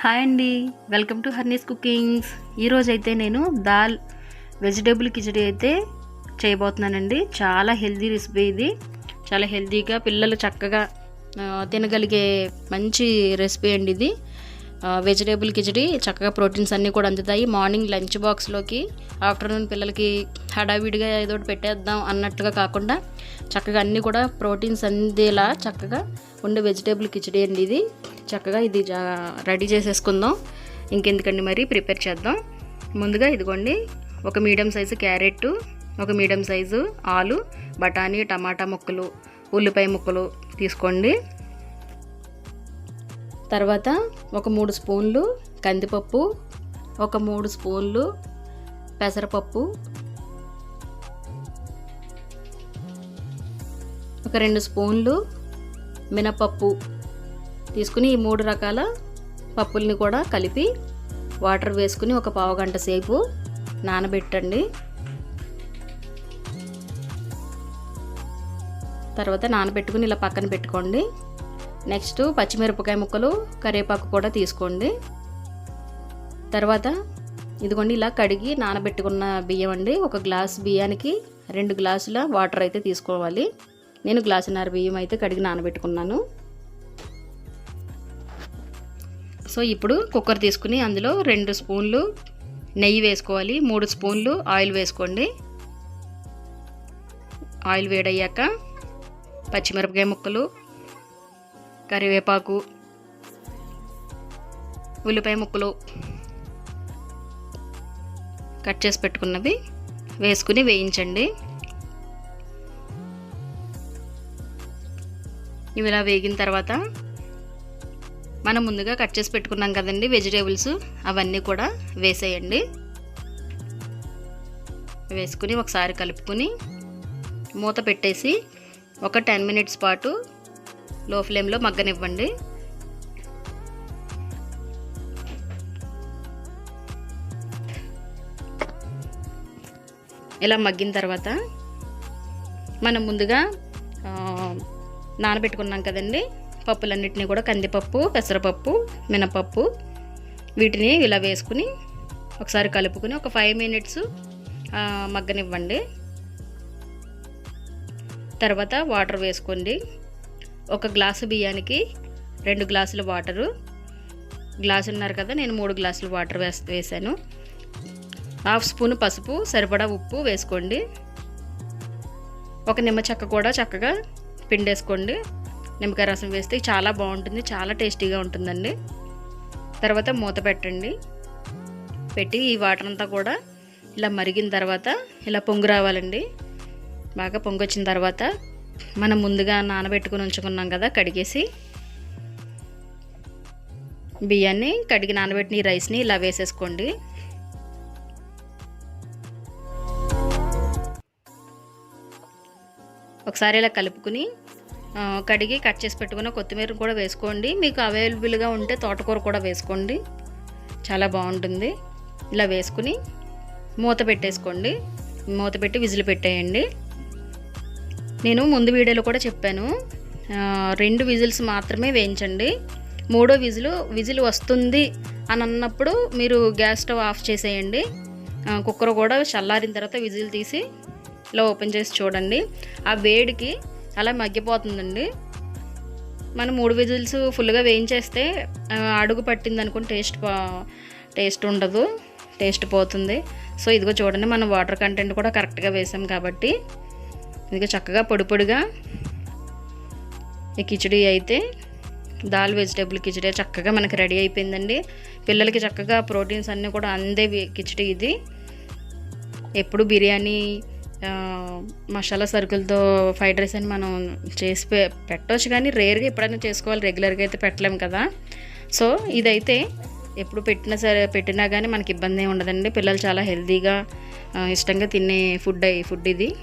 Hi అండి. Welcome to Harni's cookings. ఈరోజైతే అయితే నేను దాల్ వెజిటేబుల్ కిచడీ అయితే చేయబోతున్నానండి. చాలా హెల్తీ రెసిపీ ఇది. చాలా హెల్తీగా పిల్లలు చక్కగా తినగలిగే మంచి రెసిపీ అండి ఇది. వెజిటేబుల్ కిచడీ చక్కగా ప్రోటీన్స్ అన్నీ కూడా అందుతాయి. మార్నింగ్ లంచ్ బాక్స్లోకి ఆఫ్టర్నూన్ పిల్లలకి హడావిడిగా ఏదో ఒకటి పెట్టేద్దాం అన్నట్టుగా కాకుండా చక్కగా అన్నీ కూడా ప్రోటీన్స్ అందేలా చక్కగా ఉండే వెజిటేబుల్ కిచడీ అండి ఇది. చక్కగా ఇది జా రెడీ చేసేసుకుందాం. ఇంకెందుకండి మరి? ప్రిపేర్ చేద్దాం. ముందుగా ఇదిగోండి ఒక మీడియం సైజు క్యారెట్ ఒక మీడియం సైజు ఆలు బఠానీ టమాటా ముక్కలు ఉల్లిపాయ ముక్కలు తీసుకోండి. తర్వాత ఒక మూడు స్పూన్లు కందిపప్పు ఒక మూడు స్పూన్లు పెసరపప్పు ఒక రెండు స్పూన్లు మినపప్పు. తీసుకుని ఈ మూడు రకాల పప్పుల్ని కూడా కలిపి వాటర్ వేసుకుని ఒక పావుగంట సేపు నానబెట్టండి. తర్వాత నానబెట్టుకుని ఇలా పక్కన పెట్టుకోండి. నెక్స్ట్ పచ్చిమిరపకాయ ముక్కలు కరివేపాకు కూడా తీసుకోండి. తర్వాత ఇదిగోండి ఇలా కడిగి నానబెట్టుకున్న బియ్యం అండి. ఒక గ్లాస్ బియ్యానికి రెండు గ్లాసుల వాటర్ అయితే తీసుకోవాలి. నేను గ్లాసున్నర బియ్యం అయితే కడిగి నానబెట్టుకున్నాను. సో ఇప్పుడు కుక్కర్ తీసుకుని అందులో రెండు స్పూన్లు నెయ్యి వేసుకోవాలి మూడు స్పూన్లు ఆయిల్ వేసుకోండి. ఆయిల్ వేడయ్యాక పచ్చిమిరపకాయ ముక్కలు కరివేపాకు ఉల్లిపాయ ముక్కలు కట్ చేసి పెట్టుకున్నవి వేసుకుని వేయించండి. ఇవి ఇలా వేగిన తర్వాత మనం ముందుగా కట్ చేసి పెట్టుకున్నాం కదండి వెజిటేబుల్స్ అవన్నీ కూడా వేసేయండి. వేసుకుని ఒకసారి కలుపుకుని మూత పెట్టేసి ఒక టెన్ మినిట్స్ పాటు లో ఫ్లేమ్లో మగ్గనివ్వండి. ఇలా మగ్గిన తర్వాత మనం ముందుగా నానబెట్టుకున్నాం కదండి. పప్పులన్నిటినీ కూడా కందిపప్పు పెసరపప్పు మినపప్పు వీటిని ఇలా వేసుకుని ఒకసారి కలుపుకుని ఒక ఫైవ్ మినిట్స్ మగ్గనివ్వండి. తర్వాత వాటర్ వేసుకోండి. ఒక గ్లాసు బియ్యానికి రెండు గ్లాసుల వాటరు గ్లాసు ఉన్నారు కదా నేను మూడు గ్లాసులు వాటర్ వేస్ వేసాను హాఫ్ స్పూన్ పసుపు సరిపడా ఉప్పు వేసుకోండి. ఒక నిమ్మ చెక్క కూడా చక్కగా పిండేసుకోండి. నిమ్మకాయ రసం వేస్తే చాలా బాగుంటుంది చాలా టేస్టీగా ఉంటుందండి. తర్వాత మూత పెట్టండి. పెట్టి ఈ వాటర్ అంతా కూడా ఇలా మరిగిన తర్వాత ఇలా పొంగు రావాలండి. బాగా పొంగు వచ్చిన తర్వాత మనం ముందుగా నానబెట్టుకుని ఉంచుకున్నాం కదా కడిగేసి బియ్యాన్ని కడిగి నానబెట్టిన ఈ రైస్ని ఇలా వేసేసుకోండి. ఒకసారి ఇలా కలుపుకుని కడిగి కట్ చేసి పెట్టుకున్న కొత్తిమీర కూడా వేసుకోండి. మీకు అవైలబుల్గా ఉంటే తోటకూర కూడా వేసుకోండి. చాలా బాగుంటుంది. ఇలా వేసుకుని మూత పెట్టేసుకోండి. మూత పెట్టి విజిల్ పెట్టేయండి. నేను ముందు వీడియోలో కూడా చెప్పాను. రెండు విజిల్స్ మాత్రమే వేయించండి. మూడో విజిల్ విజిల్ వస్తుంది అని అన్నప్పుడు మీరు గ్యాస్ స్టవ్ ఆఫ్ చేసేయండి. కుక్కర్ కూడా చల్లారిన తర్వాత విజిల్ తీసి ఇలా ఓపెన్ చేసి చూడండి. ఆ వేడికి అలా మగ్గిపోతుందండి. మనం మూడు విజిల్స్ ఫుల్గా వేయించేస్తే అడుగు పట్టింది అనుకుని టేస్ట్ టేస్ట్ ఉండదు టేస్ట్ పోతుంది. సో ఇదిగో చూడండి మనం వాటర్ కంటెంట్ కూడా కరెక్ట్గా వేసాం కాబట్టి ఇదిగో చక్కగా పొడి పొడిగా ఈ కిచడీ అయితే దాల్ వెజిటేబుల్ కిచడీ చక్కగా మనకి రెడీ అయిపోయిందండి. పిల్లలకి చక్కగా ప్రోటీన్స్ అన్నీ కూడా అందే కిచడీ ఇది. ఎప్పుడు బిర్యానీ మసాలా సరుకులతో ఫ్రైడ్ రైస్ అని మనం చేసి పె- పెట్టవచ్చు కానీ రేర్గా ఎప్పుడైనా చేసుకోవాలి రెగ్యులర్గా అయితే పెట్టలేం కదా. సో ఇదైతే ఎప్పుడు పెట్టినా సరే పెట్టినా కానీ మనకి ఇబ్బంది ఏమి ఉండదండి. పిల్లలు చాలా హెల్తీగా ఇష్టంగా తినే ఫుడ్ అయ్యి ఫుడ్ ఇది.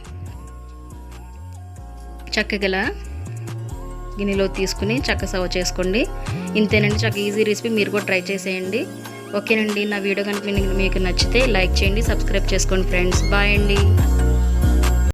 చక్కగల గిన్నెలో తీసుకుని చక్క సర్వ్ చేసుకోండి. ఇంతేనండి చక్క ఈజీ రెసిపీ. మీరు కూడా ట్రై చేసేయండి. ఓకేనండి. నా వీడియో కనుక మీకు నచ్చితే లైక్ చేయండి సబ్స్క్రైబ్ చేసుకోండి ఫ్రెండ్స్. బాయ్ అండి.